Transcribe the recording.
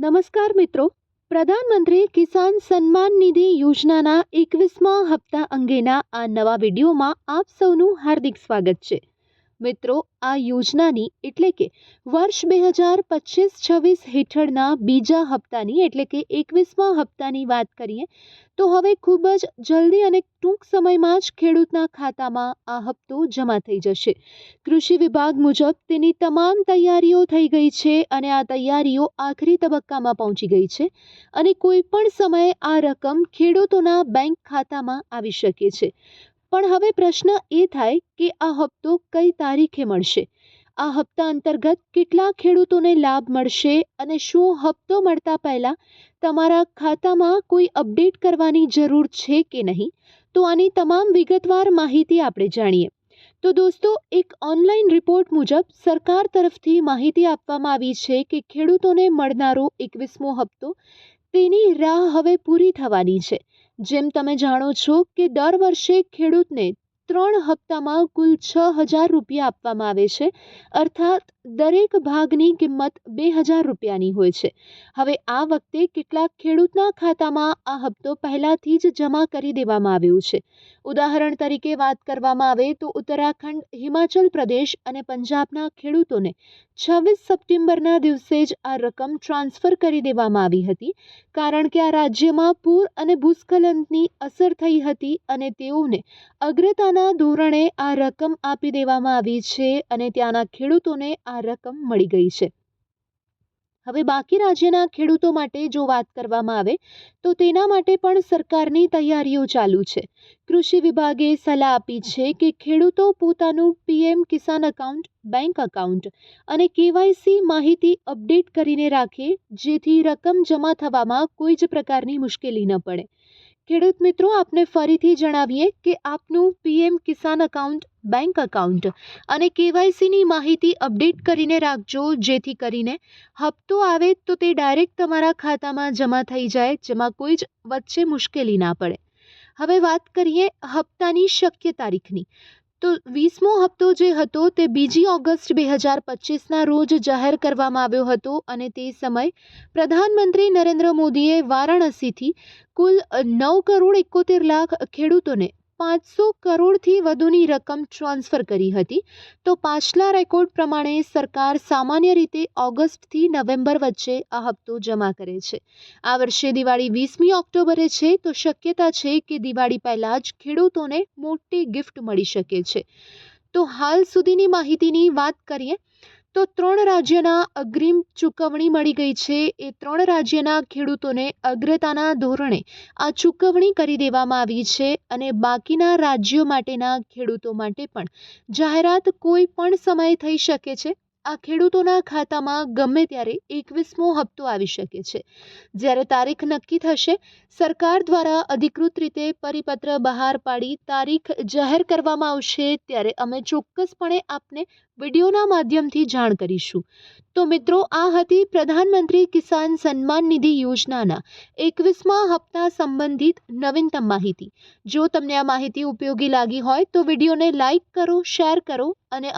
નમસ્કાર મિત્રો. પ્રધાનમંત્રી કિસાન સન્માન નિધિ યોજનાના એકવીસમા હપ્તા અંગેના આ નવા વિડીયોમાં આપ સૌનું હાર્દિક સ્વાગત છે. મિત્રો, આ યોજનાની એટલે કે વર્ષ બે હજાર પચીસ છવ્વીસ હેઠળના બીજા હપ્તાની એટલે કે એકવીસમા હપ્તાની વાત કરીએ, તો હવે ખૂબ જ જલ્દી અને ટૂંક સમયમાં જ ખેડૂતના ખાતામાં આ હપ્તો જમા થઈ જશે. કૃષિ વિભાગ મુજબ તેની તમામ તૈયારીઓ થઈ ગઈ છે અને આ તૈયારીઓ આખરી તબક્કામાં પહોંચી ગઈ છે અને કોઈ પણ સમયે આ રકમ ખેડૂતોના બેંક ખાતામાં આવી શકે છે. પણ હવે પ્રશ્ન એ થાય કે આ હપ્તો કઈ તારીખે મળશે? આ હપ્તા અંતર્ગત કેટલા ખેડૂતોને લાભ મળશે અને શું હપ્તો મળતા પહેલાં તમારા ખાતામાં કોઈ અપડેટ કરવાની જરૂર છે કે નહીં? તો આની તમામ વિગતવાર માહિતી આપણે જાણીએ. તો દોસ્તો, એક ઓનલાઈન રિપોર્ટ મુજબ સરકાર તરફથી માહિતી આપવામાં આવી છે કે ખેડૂતોને મળનારો એકવીસમો હપ્તો તેની રાહ હવે પૂરી થવાની છે. જેમ તમે જાણો છો કે દર વર્ષે ખેડૂતને ત્રણ હપ્તામાં કુલ છ હજાર રૂપિયા આપવામાં આવે છે, અર્થાત દરેક ભાગની કિંમત બે હજાર રૂપિયાની હોય છે. હવે આ વખતે કેટલાક ખેડૂતના ખાતામાં આ હપ્તો પહેલાંથી જ જમા કરી દેવામાં આવ્યો છે. ઉદાહરણ તરીકે વાત કરવામાં આવે તો ઉત્તરાખંડ, હિમાચલ પ્રદેશ અને પંજાબના ખેડૂતોને છવ્વીસ સપ્ટેમ્બરના દિવસે જ આ રકમ ટ્રાન્સફર કરી દેવામાં આવી હતી, કારણ કે આ રાજ્યમાં પૂર અને ભૂસ્ખલનની અસર થઈ હતી અને તેઓને અગ્રતાના ધોરણે આ રકમ આપી દેવામાં આવી છે અને ત્યાંના ખેડૂતોને આ રકમ મળી ગઈ છે. હવે બાકી રાજ્યના ખેડૂતો માટે જો વાત કરવામાં આવે, તો તેના માટે પણ સરકારની તૈયારીઓ ચાલુ છે. કૃષિ વિભાગે સલાહ આપી છે કે ખેડૂતો પોતાનું PM Kisan account, bank account અને કેવાયસી માહિતી અપડેટ કરીને રાખે, જેથી રકમ જમા થવામાં કોઈ જ પ્રકારની મુશ્કેલી ન પડે. ખેડૂત મિત્રો, આપને ફરીથી જણાવીએ કે આપનું PM Kisan account, bank account અને કેવાયસીની માહિતી અપડેટ કરીને રાખજો. જેથી કરીને હપ્તો આવે તો તે ડાયરેક્ટ તમારા ખાતામાં જમા થઈ જાય, જેમાં કોઈ જ વચ્ચે મુશ્કેલી ના પડે. હવે વાત કરીએ હપ્તાની શક્ય તારીખની. તો વીસમો હપ્તો જે હતો તે બીજી ઓગસ્ટ બે હજાર પચીસના રોજ જાહેર કરવામાં આવ્યો હતો અને તે સમય પ્રધાનમંત્રી નરેન્દ્ર મોદીએ વારાણસીથી કુલ નવ કરોડ એકોતેર લાખ ખેડૂતોને પાંચસો કરોડથી વધુની રકમ ટ્રાન્સફર કરી હતી. તો પાછલા રેકોર્ડ પ્રમાણે સરકાર સામાન્ય રીતે ઓગસ્ટથી નવેમ્બર વચ્ચે આ હપ્તો જમા કરે છે. આ વર્ષે દિવાળી વીસમી ઓક્ટોબરે છે, તો શક્યતા છે કે દિવાળી પહેલાં જ ખેડૂતોને મોટી ગિફ્ટ મળી શકે છે. તો હાલ સુધીની માહિતીની વાત કરીએ તો ત્રણ રાજ્યના અગ્રિમ ચૂકવણી મળી ગઈ છે. એ ત્રણ રાજ્યના ખેડૂતોને અગ્રતાના ધોરણે આ ચૂકવણી કરી દેવામાં આવી છે અને બાકીના રાજ્યો માટેના ખેડૂતો માટે પણ. જાહેરાત કોઈ પણ સમયે થઈ શકે છે? આ ખેડૂતોના ખાતામાં ગમે ત્યારે એકવીસમો હપ્તો આવી શકે છે. જ્યારે તારીખ નક્કી થશે, સરકાર દ્વારા અધિકૃત રીતે પરિપત્ર બહાર પાડી તારીખ જાહેર કરવામાં આવશે, ત્યારે અમે ચોક્કસપણે આપને વિડીયોના માધ્યમથી જાણ કરીશું. તો મિત્રો, આ હતી પ્રધાનમંત્રી કિસાન સન્માન નિધિ યોજનાના એકવીસમા હપ્તા સંબંધિત નવીનતમ માહિતી. જો તમને આ માહિતી ઉપયોગી લાગી હોય તો વિડીયોને લાઇક કરો, શેર કરો અને